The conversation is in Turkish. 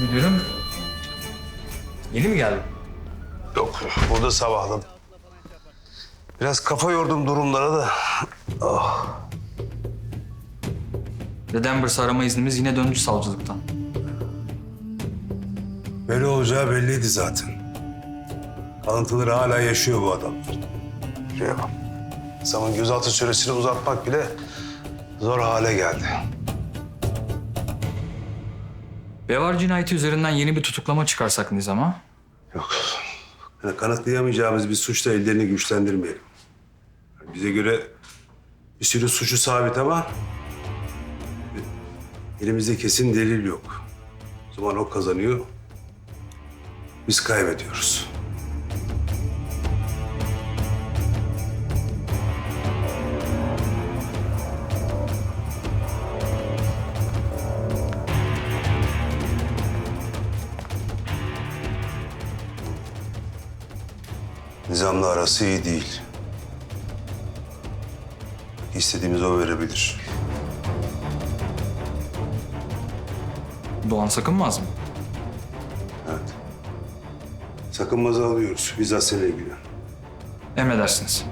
Müdürüm. Yeni mi geldin? Yok, burada sabahladım. Biraz kafa yordum durumlara da. Ve Denver arama iznimiz yine döndü savcılıktan. Böyle olacağı belliydi zaten. Kalıntıları hala yaşıyor bu adam. Şuraya bak. Zaman gözaltı süresini uzatmak bile zor hale geldi. Bevar cinayeti üzerinden yeni bir tutuklama çıkarsak Nizam'a. Yok. Yani kanıtlayamayacağımız bir suçla ellerini güçlendirmeyelim. Bize göre bir sürü suçu sabit ama elimizde kesin delil yok. O zaman o kazanıyor, biz kaybediyoruz. Nizamla arası iyi değil. İstediğimiz o verebilir. Doğan sakınmaz mı? Evet. Sakınmazı alıyoruz. Bizzat seninle ilgili. Emredersiniz.